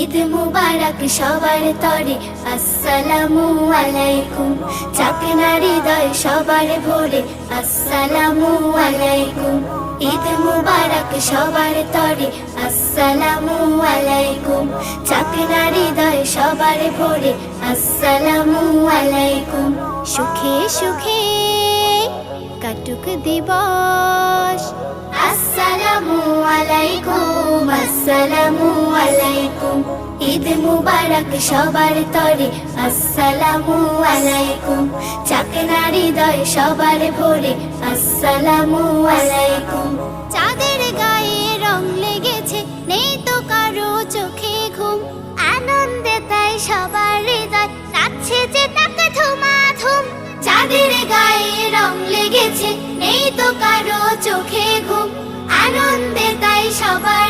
ঈদ মুবারক সবার তরে, আসসালামু আলাইকুম। চাকনা হৃদয় সবার ভোরে, আসসালামু আলাইকুম। ঈদ মুবারক সবার তরে, আসসালামু আলাইকুম। চাকনা হৃদয় সবার ভোরে, আসসালামু আলাইকুম। সুখে সুখে কাটুক দিবস। আসসালামু আলাইকুম আসসালামু আলাইকুম ঈদ মুবারক সবার তরে। আসসালামু আলাইকুম। চাকনা হৃদয় সবার ভোরে। আসসালামু আলাইকুম। চাঁদের গায়ে রং লেগেছে নেই তো কারও চোখে ঘুম। আনন্দে তাই সবার হৃদয় নাচছে যে তাকে ধুমাধুম। চাঁদের গায়ে রং লেগেছে নেই তো কারও চোখে ঘুম। আনন্দে তাই সবার